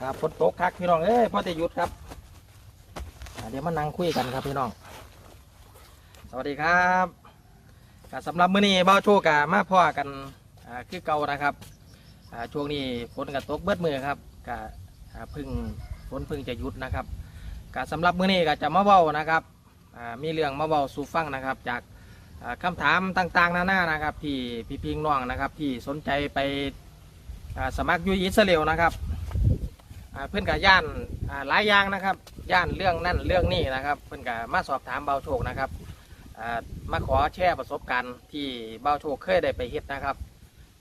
ครับฝนตกคักพี่น้องเอ้ยพ่อจะหยุดครับเดี๋ยวมานั่งคุยกันครับพี่น้อง สวัสดีครับก็สำหรับมื้อนี้เบ้าโชคกะมาพ่อกันคือเก่านะครับช่วงนี้ฝนกระตกเบิดมือครับกะอ่าเพึ่งฝนพึ่งจะหยุดนะครับกะสำหรับมื้อนี้ก็จะมาเว้านะครับมีเรื่องมาเว้าสู่ฟังนะครับจากอ่าคำถามต่างๆนานานะครับ ที่พี่พิงน้องนะครับ ที่สนใจไปสมัครยูอิสราเอลนะครับ อ่าเพื่อนกับย่านอ่าหลายอย่างนะครับ ย่านเรื่องนั่นเรื่องนี้นะครับ เพื่อนกับมาสอบถามเบาโชคนะครับอ่ามาขอแชร์ประสบการณ์ที่เบาโชคเคยได้ไปเฮ็ดนะครับ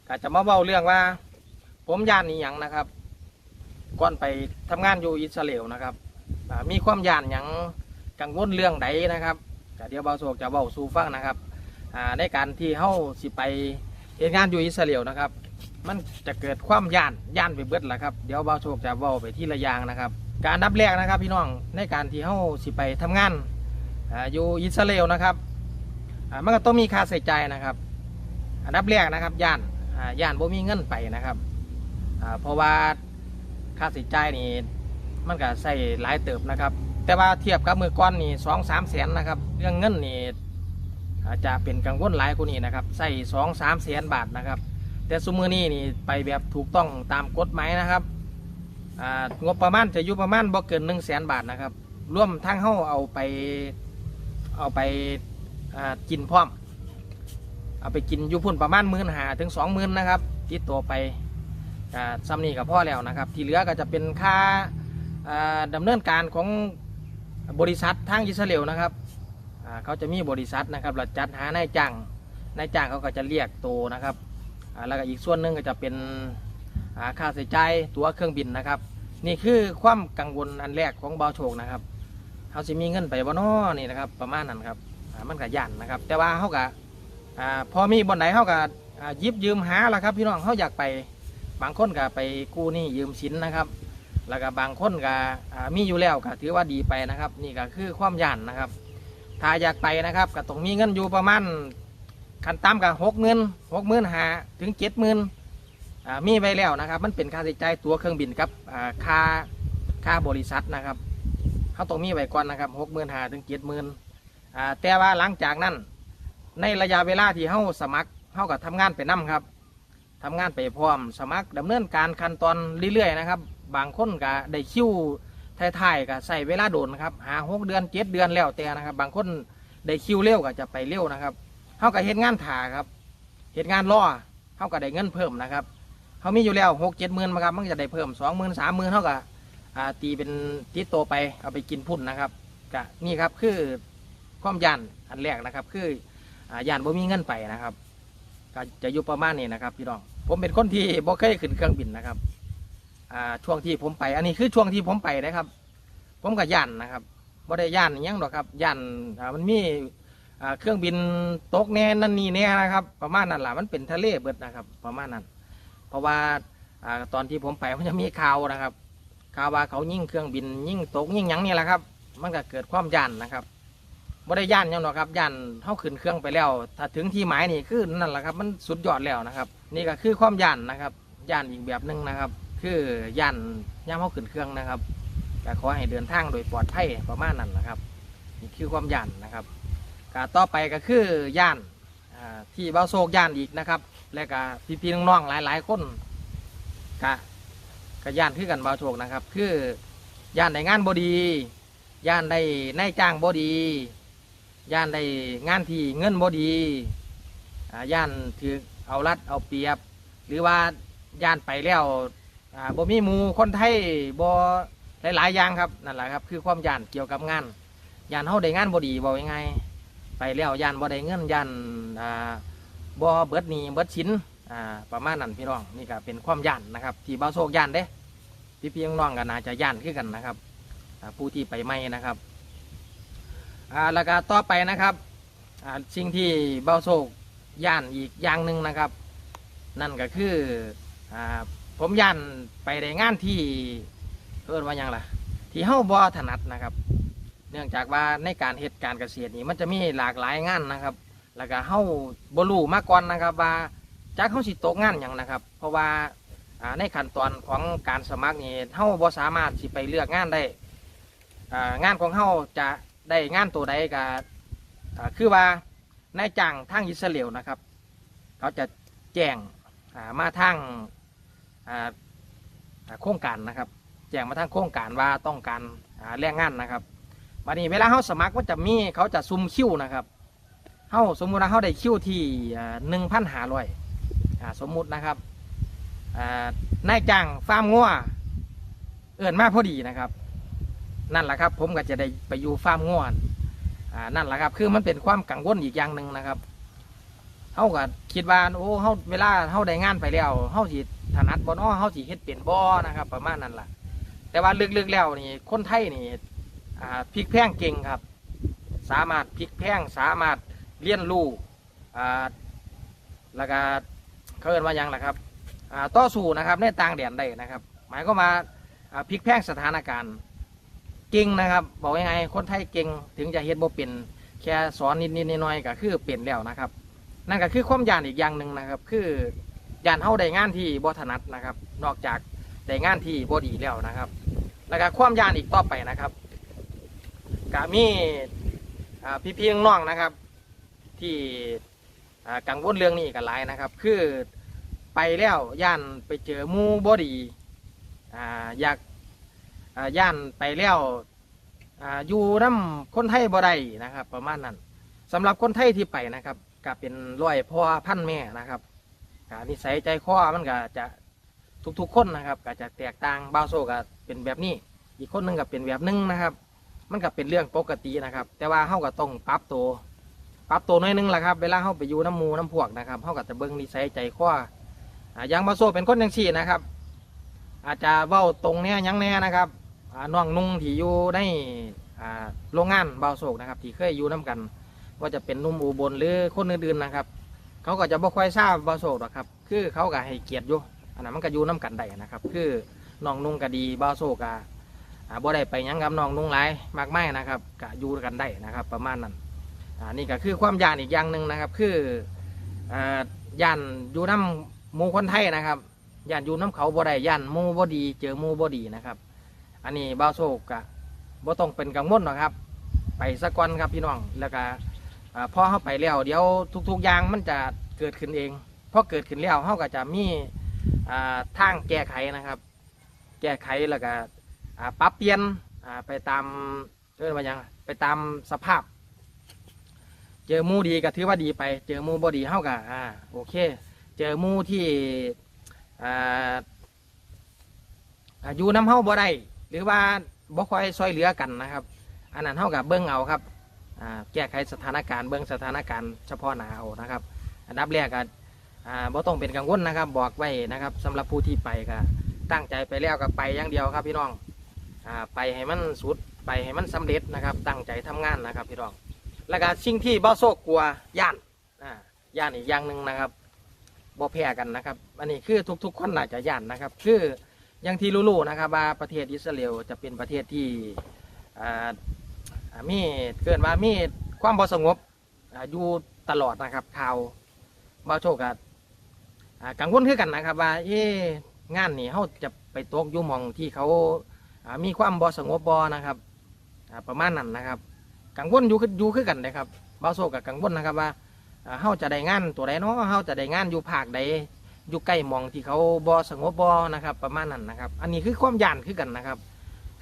ก็จะมาเบาเรื่องว่า ผมย่านนี้ยังนะครับ ก่อนไปทำงานอยู่อิสราเอลนะครับอ่ามีความย่านหยังกังวลเรื่องใดนะครับก็เดี๋ยวเบาโชคจะเบาสู่ฟังนะครับอ่าในการที่เฮาสิไปเฮ็ดงานอยู่อิสราเอลนะครับ มันจะเกิดความย่านย่านไปเบิดแหละครับเดี๋ยวเบาโชคจะเว้าไปที่ละยางนะครับ การนับแรกนะครับพี่น้องในการที่เฮาสิไปทำงานอยู่อิสราเอลนะครับมันก็ต้องมีค่าใช้จ่ายนะครับอันดับแรกนะครับย่านย่านบ่มีเงินไปนะครับเพราะว่าค่าใช้จ่ายนี่มันก็ใส่หลายเติบนะครับ แต่ว่าเทียบกับมือก้อนนี่สองสามแสนนะครับ เรื่องเงินนี่จจะเป็นกังวลหลายกว่านี้นะครับใส่สองสามแสนบาทนะครับ แต่ซุมือนี้นี่ไปแบบถูกต้องตามกฎหมายนะครับงบประมาณจะอยู่ประมาณบ่เกินหนึ่งแสนบาทนะครับร่วมทั้งเฮาเอาไปเอาไปกินพร้อม เอาไปกินยู่พุ่นประมาณหมื่นหาถึงสองหมื่นนะครับติดตัวไปซ้ำนี่กับพ่อแล้วนะครับ ที่เหลือก็จะเป็นค่าอ่าดำเนินการของบริษัททางอิสราเอลนะครับเขาจะมีบริษัทนะครับเราจัดหานายจ้างนายจ้างเขาก็จะเรียกตัวนะครับ แล้วก็อีกส่วนหนึ่งก็จะเป็นอ่าค่าใช้จ่ายตั๋วเครื่องบินนะครับ นี่คือความกังวลอันแรกของเบาโชคนะครับเขาจะมีเงินไปบ่นอนี่นะครับ ประมาณนั้นครับมันก็ยันนะครับ แต่ว่าเขาก็พอมีบ่อนไหนเขาก็ยิบยืมหาละครับ พี่น้องเขาอยากไปบางคนก็ไปกู้นี่ยืมสินนะครับ แล้วก็บางคนก็มีอยู่แล้วก็ถือว่าดีไปนะครับ นี่ก็คือความยันนะครับ ถ้าอยากไปนะครับก็ต้องมีเงินอยู่ประมาณ ขันต่ำกับหกหมื่นหกหมื่นหาถึงเจ็ดหมื่นมีไปแล้วนะครับ มันเป็นค่าใช้จ่ายตัวเครื่องบินกับค่าค่าบริษัทนะครับเขาต้องมีไว้ก่อนนะครับหกหมื่นหาถึงเจ็ดหมื่นแต่ว่าหลังจากนั้น ในระยะเวลาที่เขาสมัครเขาก็ทำงานไปนํครับทำงานไปพร้อมสมัครดำเนินการขั้นตอนเรื่อยๆนะครับ บางคนก็ได้คิวท้ายๆก็ใส่เวลาโดนนะครับหาหกเดือนเจ็ดเดือนแล้วแต่นะครับ บางคนได้คิวเร็วก็จะไปเร็วนะครับ เขาก็เฮ็ดงานถาครับเฮ็ดงานล่อเขาก็ได้เงินเพิ่มนะครับเขามีอยู่แล้วหกเจ็ดหมื่นมาครับมันก็จะได้เพิ่มสองหมื่นสามหมื่นเขาก็อ่าตีเป็นติดโตไปเอาไปกินพุ่นนะครับก็นี่ครับคือความยันอันแรกนะครับ คืออ่ายันบ่มีเงินไปนะครับก็จะอยู่ประมาณนี้นะครับพี่น้องผมเป็นคนที่บ่เคยขึ้นเครื่องบินนะครับช่วงที่ผมไป อันนี้คือช่วงที่ผมไปนะครับ ผมก็ยันนะครับบ่ได้ยันยังหรอกครับยันมันมี อ่าเครื่องบินตกแน่นั่นนี่แน่นะครับ ประมาณนั้นแหละมันเป็นทะเลเบิดนะครับ ประมาณนั้น เพราะว่าอ่าตอนที่ผมไปมันจะมีข่าวนะครับข่าวว่าเขายิ่งเครื่องบินยิ่งตกยิ่งหยังนี่แหละครับ มันก็เกิดความย่านนะครับบ่ได้ย่านหยังหรอกครับย่านเท่าขึ้นเครื่องไปแล้ว ถ้าถึงที่หมายนี่คือนั่นแหละครับมันสุดยอดแล้วนะครับ นี่ก็คือความย่านนะครับย่านอีกแบบหนึ่งนะครับ คือย่านย่ามเท่าขึ้นเครื่องนะครับก็ขอให้เดินทางโดยปลอดภัยประมาณนั้นนะครับนี่คือความย่านนะครับ ก็ต่อไปก็คือย่านอ่าที่เบ้าโศกย่านอีกนะครับ และก็พี่ๆน้องๆหลาย ๆ คนกะกะย่านคือกันเบ้าโศกนะครับ คือย่านได้งานบดีย่านได้นายจ้างบดีย่านได้งานที่เงินบดีอ่าย่านถือเอารัดเอาเปรียบ หรือว่าย่านไปแล้วอ่าบ่มีหมูคนไทยบ่หลายๆอย่างครับนั่นแหละครับ คือความย่านเกี่ยวกับงานย่านเฮาได้งานบดีบอกยังไง ไปแล้วย่านบ่ได้เงินย่านอ่าบ่เบิดหนีเบิดชิ้นอ่าประมาณนั้นพี่น้องนี่ก็เป็นความย่านนะครับ ที่เบาโศกย่านเด้พี่พี่น้องๆก็น่าจะย่านคือกันนะครับผู้ที่ไปไม่นะครับอ่าแล้วก็ต่อไปนะครับอ่าสิ่งที่เบาโศกย่านอีกอย่างหนึ่งนะครับ นั่นก็คืออ่าผมย่านไปในงานที่เอิ้นว่ายังล่ะ ที่เฮาบ่ถนัดนะครับ เนื่องจากว่าในการเหตุการณ์เกษตรนี่มันจะมีหลากหลายงานนะครับ แล้วก็เฮาบ่รู้มาก่อนนะครับ ว่าจากเฮาสิตกงานหยังนะครับ เพราะว่าอ่าในขั้นตอนของการสมัครนี่เฮาบ่สามารถสิไปเลือกงานได้อ่างานของเฮาจะได้งานตัวใดก็อ่าคือว่านายจ้างทางอิสราเอลนะครับ เขาจะแจ้งอ่ามาทางอ่าอ่าโครงการนะครับ แจ้งมาทางโครงการว่าต้องการอ่าแรงงานนะครับ วันนี้เวลาเฮาสมัครมันจะมีเขาจะซุ่มคิวนะครับเฮาสมมุติว่าเฮาได้คิวที่หนึ่งพันห้าร้อยสมมุตินะครับนายจ้างฟาร์มงัวเอิ่นมาพอดีนะครับ นั่นแหละครับ ผมก็จะได้ไปอยู่ฟาร์มงัวอ่านั่นแหละครับ คือมันเป็นความกังวลอีกอย่างหนึ่งนะครับเฮาก็คิดว่าโอ้เฮาเวลาเฮาได้งานไปแล้วเฮาสิถนัดบ่เนาะเฮาสิเฮ็ดเป็นบ่นะครับ ประมาณนั้นแหละแต่ว่าลึกๆแล้วนี่คนไทยนี่ พลิกแพลงเก่งครับ สามารถพลิกแพลงสามารถเรียนรูแล้วก็เขาเรียกว่ายังล่ะครับต่อสู้นะครับในต่างแดนได้นะครับ หมายก็มาพลิกแพลงสถานการณ์เก่งนะครับ บอกยังไงคนไทยเก่งถึงจะเฮ็ดบ่เป็นแค่สอนนิดๆหน่อยๆก็คือเปลี่ยนแล้วนะครับ นั่นก็คือความยานอีกอย่างหนึ่งนะครับ คือยานเฮาได้งานที่บ่ถนัดนะครับ นอกจากได้งานที่บ่ดีแล้วนะครับ แล้วก็ความยานอีกต่อไปนะครับ ก็มีอ่พี่น้องๆนะครับ ที่กังวลเรื่องนี้กันหลายนะครับ คือไปแล้วย่านไปเจอมูบอดีอยากย่านไปแล้วออยู่น้ำคนไทยบ่ได้นะครับ ประมาณนั้นสำหรับคนไทยที่ไปนะครับก็เป็นร้อยพ่อพันแม่นะครับกนิสัยใจคอมันก็จะทุกๆคนนะครับก็จะแตกต่างบาโซก็เป็นแบบนี้ อีกคนหนึงก็เป็นแบบหนึงนะครับ มันก็เป็นเรื่องปกตินะครับ แต่ว่าเฮาก็ต้องปรับตัวปรับตัวน้อยนึงแหละครับเวลาเฮาไปอยู่น้ำมูน้ำพวกนะครับเฮาก็จะเบิ่งนิสัยใจคออ่าอย่างบาโซเป็นคนจังซี่นะครับ อาจจะเว้าตรงเนี้ยยังแน่นะครับอ่าน้องนุ่งที่อยู่ในโรงงานบาโซกนะครับที่เคยอยู่น้กัน ว่าจะเป็นนุ่มอุบลหรือคนอื่นๆนะครับ เขาก็จะบ่ค่อยทราบบาโซกหรอกครับ คือเขาก็ให้เกียรติอยู่อันนั้นมันก็อยู่น้กันได้นะครับ คือน้องนุ่งก็ดีบ้าโซกอ่ บ่ได้ไปยังกับน้องนุ่งหลายมากไม่นะครับก็อยู่กันได้นะครับ ประมาณนั้นอ่านี่ก็คือความยานอีกอย่างหนึ่งนะครับ คืออ่ายานอยู่น้ำมูคนไทยนะครับยานอยู่น้ำเขาบ่ได้ยานมูบ่ดี เจอมูบ่ดีนะครับ อันนี้บ้าวโซกะบ่ต้องเป็นกังวลหรอกครับ ไปสักวันครับพี่น้องแล้วก็พอเข้าไปแล้วเดี๋ยวทุก ๆ อย่างมันจะเกิดขึ้นเองพอเกิดขึ้นแล้วเขาก็จะมีอ่าทางแก้ไขนะครับ แก้ไขแล้วก็ ปรับเปลี่ยนไปตามเรียกว่าหยังไปตามสภาพ เจอมูดีก็ถือว่าดีไป เจอมูบ่ดีเท่ากับอ่าโอเค เจอมูที่อยู่น้ำเฮาบ่ได้หรือว่าบ่ค่อยซอยเหลือกันนะครับ อันนั้นเท่ากับเบิ้งเอาครับแก้ไขสถานการณ์เบิ้งสถานการณ์เฉพาะหน้าเอานะครับ อันดับแรกก็บ่ต้องเป็นกังวลนะครับ บอกไว้นะครับสำหรับผู้ที่ไปก็ตั้งใจไปแล้วก็ไปอย่างเดียวครับพี่น้อง อ่าไปให้มันสุดไปให้มันสำเร็จนะครับ ตั้งใจทำงานนะครับพี่น้องแล้วก็สิ่งที่บ่โซกกลัวย่านอ่าย่านอีกอย่างหนึ่งนะครับบ่แพ้กันนะครับ อันนี้คือทุกๆคนน่าจะย่านนะครับ คืออย่างที่รู้ๆนะครับว่าประเทศอิสราเอลจะเป็นประเทศที่อ่ามีเกินว่ามีความบ่สงบอยู่ตลอดนะครับข่าวบ่โชคกับกังวลคือกันนะครับ ว่าเอ๊งานนี่เขาจะไปตกยู่มองที่เขา มีความบ่สงบบ่นะครับประมาณนั้นนะครับ กังวลอยู่คืออยู่คือกันนะครับบ่าวโชคกับกังวลนะครับว่าเขาจะได้งานตัวใดเนาะเขาจะได้งานอยู่ภาคใดอยู่ใกล้มองที่เขาบ่สงบบ่นะครับ ประมาณนั้นนะครับ อันนี้คือความย่านคือกันนะครับ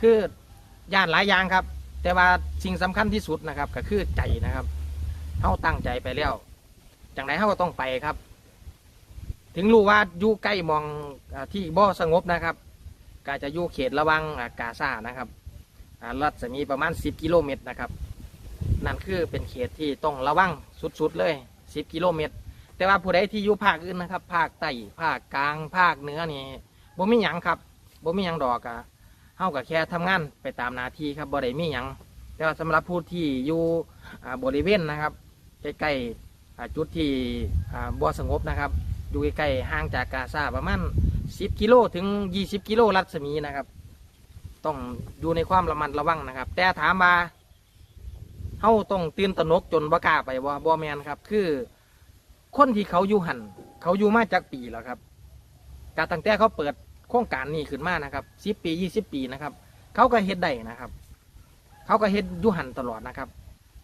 คือย่านหลายอย่างครับ แต่ว่าสิ่งสำคัญที่สุดนะครับ ก็คือใจนะครับเขาตั้งใจไปแล้วจังไรเขาก็ต้องไปครับ ถึงรู้ว่าอยู่ใกล้มองที่บ่สงบนะครับ ก็จะอยู่เขตระวังกาซานะครับรัศมีประมาณ 10 กิโลเมตรนะครับ นั่นคือเป็นเขตที่ต้องระวังสุดๆเลย 10 กิโลเมตร แต่ว่าผู้ใดที่อยู่ภาคอื่นนะครับ ภาคใต้ ภาคกลาง ภาคเหนือนี่บ่มีหยังครับบ่มีหยังดอกอะเฮาก็แค่ทำงานไปตามหน้าที่ครับบ่ได้มีหยัง แต่ว่าสำหรับผู้ที่อยู่บริเวณนะครับใกล้ๆจุดที่บ่สงบนะครับ อยู่ใกล้ๆห่างจากกาซาประมาณ 10กิโลถึง20กิโลรัศมีนะครับ ต้องอยู่ในความระมัดระวังนะครับ แต่ถามมาเฮาต้องตื่นตระหนกจนบ่กล้าไปบ่าบ่แมนครับ คือ คนที่เขาอยู่หันเขาอยู่มาจากปีแล้วครับกาตั้งแต่เขาเปิดโครงการนี้ขึ้นมานะครับสิบปียี่สิบปีนะครับ เขาก็เฮ็ดได้นะครับ เขาก็เฮ็ดอยุหันตลอดนะครับ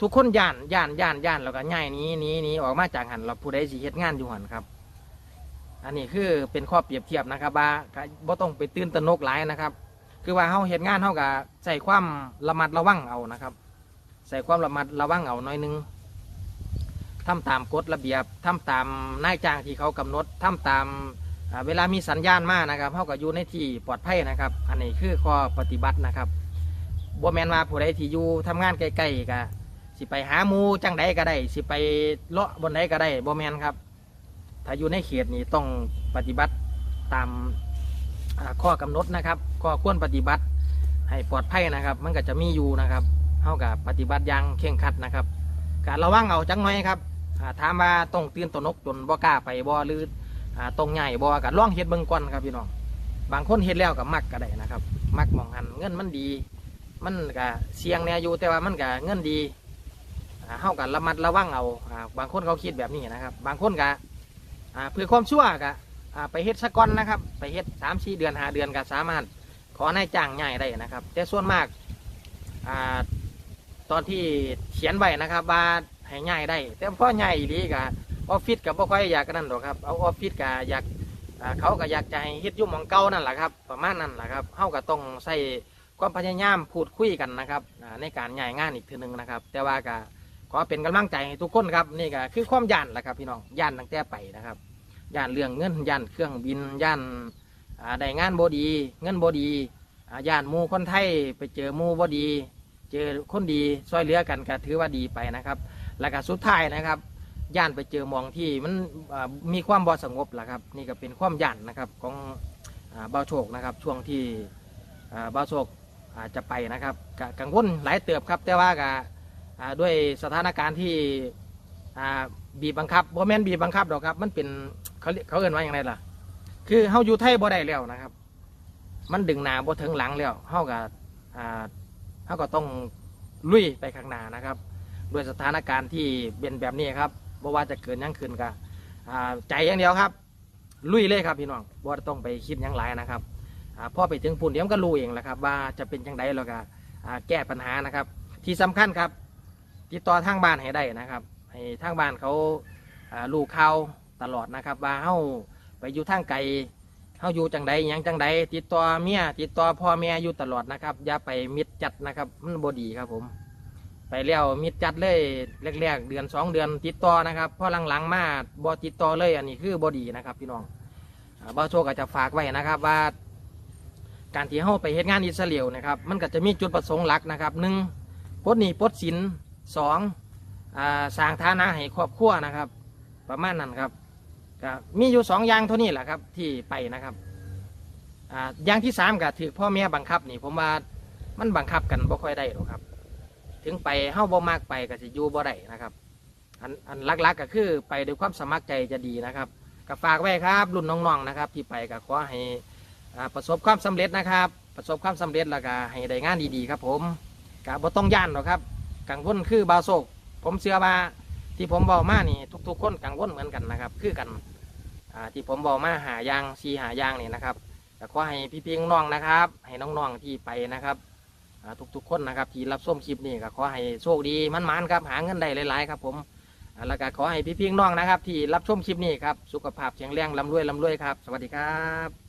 ทุกคนย่านย่านย่านย่านแล้วก็ง่ายนี้นี้นี้ออกมาจากหันเราผู้ใดสิเฮ็ดงานอยู่หันครับ อันนี้คือเป็นข้อเปรียบเทียบนะครับว่าบ่ต้องไปตื่นตระหนกหลายนะครับ คือว่าเฮาเฮ็ดงานเฮาก็ใส่ความระมัดระวังเอานะครับ ใส่ความระมัดระวังเอาหน่อยนึงทำตามกฎระเบียบทำตามนายจ้างที่เขากำหนดทำตามเวลามีสัญญาณมานะครับเฮาก็อยู่ในที่ปลอดภัยนะครับ อันนี้คือข้อปฏิบัตินะครับบ่แมนว่าผู้ใดที่อยู่ทำงานใกล้ๆก็สิไปหาหมูจังใดก็ได้ สิไปเลาะบนใดก็ได้บ่แมนครับ ถ้าอยู่ในเขตนี้ต้องปฏิบัติตามข้อกำหนดนะครับข้อควรปฏิบัติให้ปลอดภัยนะครับ มันก็จะมีอยู่นะครับเท่ากับปฏิบัติอย่างเคร่งครัดนะครับการระวังเอาจังหน่อยครับถามว่าต้องตื่นตระหนกจนบ่กล้าไปบ่หรือตรงใหญ่บ่ก็ล่องเฮ็ดเบิ่งก่อนครับพี่น้องบางคนเฮ็ดแล้วก็มักก็ได้นะครับ มักมองหันเงินมันดี มันก็เสี่ยงแน่อยู่แต่ว่ามันก็เงินดีอ่าเฮากันระมัดระวังเอาอ่าบางคนเขาคิดแบบนี้นะครับ บางคนก็ อ่าเพื่อความชั่วก็อ่าไปเฮ็ดสะก่อนนะครับ ไปเฮ็ดสามสี่เดือนหาเดือนก็สามารถขอนายจ้างง่ายได้นะครับ แต่ส่วนมากอ่าตอนที่เขียนไว้นะครับว่าให้ง่ายได้ แต่พอง่ายอีหลีก็ออฟฟิศก็บ่ค่อยอยากกันนั่นหรอกครับเอาออฟฟิศก็อยากเขาก็อยากจะให้เฮ็ดยุ่หมองเก่านั่นแหละครับ ประมาณนั้นแหละครับเฮาก็ต้องใส่ความพยายามพูดคุยกันนะครับในการง่ายงานอีกทีหนึ่งนะครับ แต่ว่าก็ ขอเป็นกำลังใจให้ทุกคนครับนี่ก็คือความย่านแหละครับพี่น้องย่านตั้งแต่ไปนะครับย่านเรื่องเงินย่านเครื่องบินย่านอ่าได้งานบดี เงินบดีอ่าย่านหมูคนไทยไปเจอหมูบดี เจอคนดีช่วยเหลือกันก็ถือว่าดีไปนะครับ แล้วก็สุดท้ายนะครับ ย่านไปเจอหมองที่มันอ่ามีความบ่สงบแหละครับ นี่ก็เป็นความย่านนะครับของอ่าเบาโชคนะครับ ช่วงที่อ่าเบาโชคอาจจะไปนะครับก็กังวลหลายเติบครับแต่ว่าก็อ่า ด้วยสถานการณ์ที่บีบบังคับบ่แม่นบีบบังคับหรอกครับ มันเป็นเขาเขาเอ่นว่าอย่างไรล่ะ คือเฮาอยู่ไทยบ่ได้แล้วนะครับ มันดึงหนาบ่ถึงหลังแล้วเฮาก็อ่าเฮาก็ต้องลุยไปข้างหน้านะครับด้วยสถานการณ์ที่เป็นแบบนี้ครับบ่ว่าจะเกิดยังขึ้นก็อ่าใจอย่างเดียวครับ ลุยเลยครับพี่น้องบ่ต้องไปคิดยังหลายนะครับอ่าพอไปถึงปุ่นเดี๋ยวก็รู้เองแหละครับ ว่าจะเป็นจังไดแล้วก็แก้ปัญหานะครับ ที่สำคัญครับ ติดต่อทางบ้านให้ได้นะครับให้ทางบ้านเขาลูกเขาตลอดนะครับ ว่าเฮาไปอยู่ทางไกลเฮาอยู่จังใดยังจังใดติดต่อเมียติดต่อพ่อแม่อยู่ตลอดนะครับ อย่าไปมิดจัดนะครับมันบดีครับผม ไปแล้วมิดจัดเลยแรกๆเดือนสองเดือนติดต่อนะครับพอหลังๆมาบ่ติดต่อเลยอันนี้คือบดีนะครับ พี่น้องบ่าวโชคก็จะฝากไว้นะครับว่า การที่เฮาไปเฮ็ดงานอิสราเอลนะครับ มันก็จะมีจุดประสงค์หลักนะครับหนึ่งปดหนี้ปดสิน สองสร้างฐานะให้ครอบครัวนะครับ ประมาณนั้นครับก็มีอยู่สองอย่างเท่านี้แหละครับที่ไปนะครับอย่างที่สามก็ถือพ่อแม่บังคับนี่ผมว่ามันบังคับกันบ่ค่อยได้หรอกครับ ถึงไปเฮาบ่มากไปก็สิอยู่บ่ได้นะครับ อันอันลักๆก็คือไปด้วยความสมัครใจจะดีนะครับก็ฝากไว้ครับรุ่นน้องๆนะครับ ที่ไปก็ขอให้ประสบความสำเร็จนะครับ ประสบความสำเร็จแล้วก็ให้ได้งานดีๆครับ ผมก็บ่ต้องย่านหรอกครับ กังวลคือบาโศกผมเชื่อว่าที่ผมบอกมานี่ ทุกๆคนกังวลเหมือนกันนะครับ คือกันที่ผมบอกมาหายางซีหายางนี่นะครับแต่ขอให้พี่ๆน้องนะครับ ให้น้องๆที่ไปนะครับทุกๆคนนะครับ ที่รับส้มคลิปนี่ก็ขอให้โชคดีมันๆครับหาเงินได้หลายๆครับ ผมแล้วก็ขอให้พี่ๆน้องนะครับ ที่รับชมคลิปนี้ครับสุขภาพแข็งแรงร่ำรวยร่ำรวยครับ สวัสดีครับ